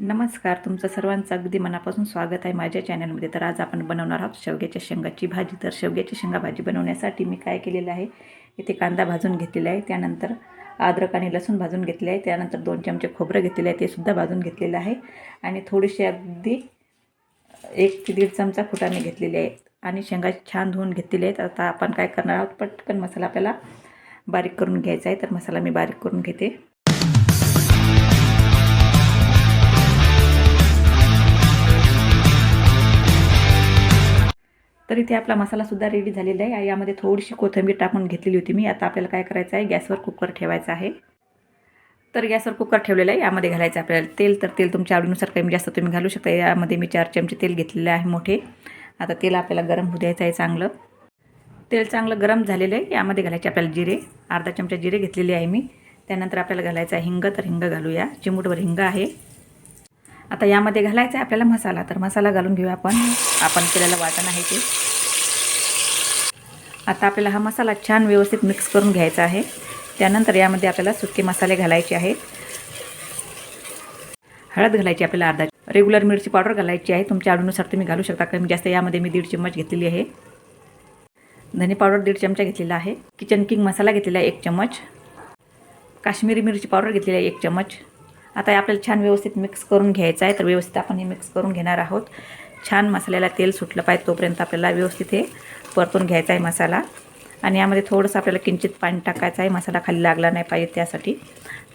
नमस्कार तुमचं सर्वांचं अगदी मनापासून स्वागत आहे माझ्या चॅनलमध्ये. तर आज आपण बनवणार आहोत शेवग्याच्या शेंगाची भाजी. तर शेवग्याची शेंगा भाजी बनवण्यासाठी मी काय केलेलं आहे इथे कांदा भाजून घेतलेला आहे त्यानंतर अद्रक आणि लसूण भाजून घेतले आहे त्यानंतर दोन चमचे खोबरं घेतलेलं आहे ते सुद्धा भाजून घेतलेलं आहे. आणि थोडीशी अगदी एक ते दीड चमचा फुटाने घेतलेले आहे आणि शेंगा छान धुवून घेतलेले आहेत. आता आपण काय करणार आहोत पटकन मसाला आपल्याला बारीक करून घ्यायचा आहे. तर मसाला मी बारीक करून घेते. तर इथे आपला मसालासुद्धा रेडी झालेला आहे. यामध्ये थोडीशी कोथिंबीर टाकून घेतलेली होती मी. आता आपल्याला काय करायचं आहे? गॅसवर कुकर ठेवायचा आहे. तर गॅसवर कुकर ठेवलेलं आहे. यामध्ये घालायचं आपल्याला तेल. तर तेल तुमच्या आवडीनुसार कमी जास्त तुम्ही घालू शकता. यामध्ये मी चार चमचे तेल घेतलेले आहे मोठे. आता तेल आपल्याला गरम होऊ द्यायचं आहे चांगलं. तेल चांगलं गरम झालेलं आहे. यामध्ये घालायचे आपल्याला जिरे. अर्धा चमचा जिरे घेतलेले आहे मी. त्यानंतर आपल्याला घालायचं आहे हिंग. तर हिंग घालूया. चिमूटवर हिंग आहे. आता यामध्ये घालायचा आहे आपल्याला मसाला. तर मसाला घालून घेऊया आपण. आपण केलेलं वाटण आहे ते. आता आपल्याला हा मसाला छान व्यवस्थित मिक्स करून घ्यायचा आहे. त्यानंतर यामध्ये आपल्याला सुके मसाले घालायचे आहेत. हळद घालायची आपल्याला अर्धा. रेग्युलर मिरची पावडर घालायची आहे. तुमच्या आवडीनुसार तुम्ही घालू शकता. कमी जास्त यामध्ये मी दीड चम्मच घेतलेली आहे. धने पावडर दीड चमचा घेतलेला आहे. किचन किंग मसाला घेतलेला आहे एक चम्मच. काश्मीरी मिरची पावडर घेतलेली आहे एक चम्मच. आता आपल्याला छान व्यवस्थित मिक्स करून घ्यायचं आहे. तर व्यवस्थित आपण हे मिक्स करून घेणार आहोत. छान मसाल्याला तेल सुटलं पाहिजे तोपर्यंत आपल्याला व्यवस्थित हे परतून घ्यायचा आहे मसाला. आणि यामध्ये थोडंसं आपल्याला किंचित पाणी टाकायचं आहे. मसाला खाली लागला नाही पाहिजे त्यासाठी.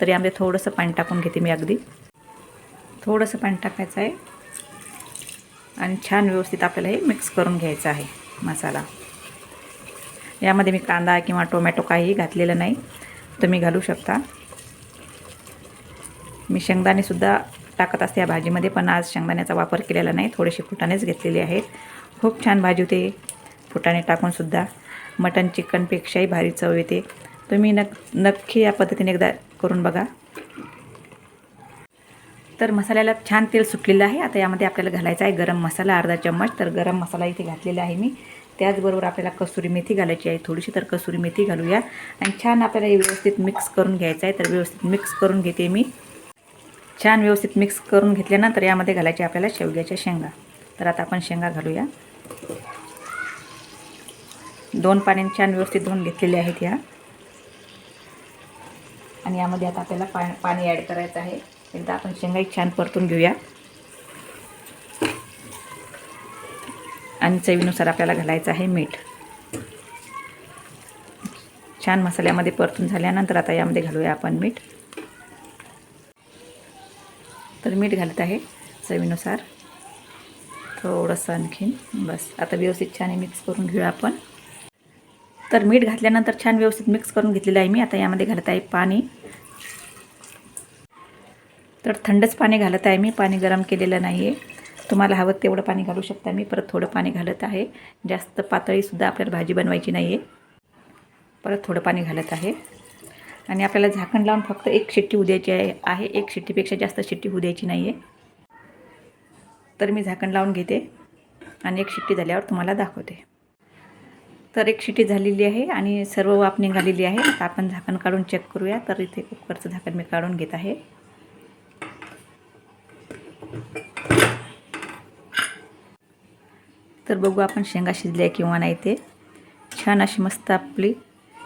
तर यामध्ये थोडंसं पाणी टाकून घेते मी अगदी. थोडंसं पाणी टाकायचं आहे. आणि छान व्यवस्थित आपल्याला हे मिक्स करून घ्यायचं आहे मसाला. यामध्ये मी कांदा किंवा टोमॅटो काहीही घातलेलं नाही. तुम्ही घालू शकता. मी शेंगदाणेसुद्धा टाकत असते. या भाजीमध्ये पण आज शेंगदाण्याचा वापर केलेला नाही. थोडेसे फुटाणेच घेतलेले आहेत. खूप छान भाजी होते. फुटाणे टाकूनसुद्धा मटन चिकनपेक्षाही भारी चव येते. तुम्ही नक नक्की या पद्धतीने एकदा करून बघा. तर मसाल्याला छान तेल सुटलेलं आहे. आता यामध्ये आपल्याला घालायचा आहे गरम मसाला अर्धा चम्मच. तर गरम मसाला इथे घातलेला आहे मी. त्याचबरोबर आपल्याला कसुरी मेथी घालायची आहे थोडीशी. तर कसुरी मेथी घालूया. आणि छान आपल्याला व्यवस्थित मिक्स करून घ्यायचं आहे. तर व्यवस्थित मिक्स करून घेते मी. छान व्यवस्थित मिक्स करून घेतल्यानंतर यामध्ये घालायचे आपल्याला शेवग्याच्या शेंगा. तर आता आपण शेंगा घालूया. दोन पाण्याने छान व्यवस्थित धुवून घेतलेले आहेत या. आणि यामध्ये आता आपल्याला पा पाणी ॲड करायचं आहे. एकदा आपण शेंगाही छान परतून घेऊया. आणि चवीनुसार आपल्याला घालायचं आहे मीठ. छान मसाल्यामध्ये परतून झाल्यानंतर आता यामध्ये घालूया आपण मीठ. तर मीठ घालत आहे चवीनुसार. थोडंसं आणखीन बस. आता व्यवस्थित छान मिक्स करून घेऊया आपण. तर मीठ घातल्यानंतर छान व्यवस्थित मिक्स करून घेतलेलं आहे मी. आता यामध्ये घालत आहे पाणी. तर थंडच पाणी घालत आहे मी. पाणी गरम केलेलं नाही आहे तुम्हाला हवं तेवढं पाणी घालू शकता मी. परत थोडं पाणी घालत आहे. जास्त पातळीसुद्धा आपल्याला भाजी बनवायची नाही आहे परत थोडं पाणी घालत आहे. आणि आपल्याला झाकण लावून फक्त एक शिट्टी उद्याची आहे आहे. एक शिट्टीपेक्षा जास्त शिट्टी उद्याची नाही आहे तर मी झाकण लावून घेते आणि एक शिट्टी झाल्यावर तुम्हाला दाखवते. तर एक शिट्टी झालेली आहे आणि सर्व वाफ निघालेली आहे. आता आपण झाकण काढून चेक करूया. तर इथे कुकरचं झाकण मी काढून घेत आहे. तर बघू आपण शेंगा शिजल्या किंवा नाही ते. छान अशी मस्त आपली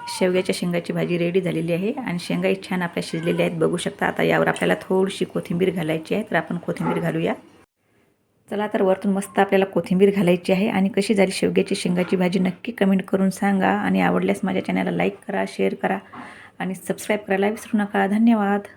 शेवग्याच्या शेंगाची भाजी रेडी झालेली आहे आणि शेंगाही छान आपल्या शिजलेल्या आहेत. बघू शकता आता यावर आपल्याला थोडीशी कोथिंबीर घालायची आहे. तर आपण कोथिंबीर घालूया. चला तर वरतून मस्त आपल्याला कोथिंबीर घालायची आहे आणि कशी झाली शेवग्याची शेंगाची भाजी नक्की कमेंट करून सांगा आणि आवडल्यास माझ्या चॅनलला लाईक करा शेअर करा आणि सबस्क्राईब करायला विसरू नका. धन्यवाद.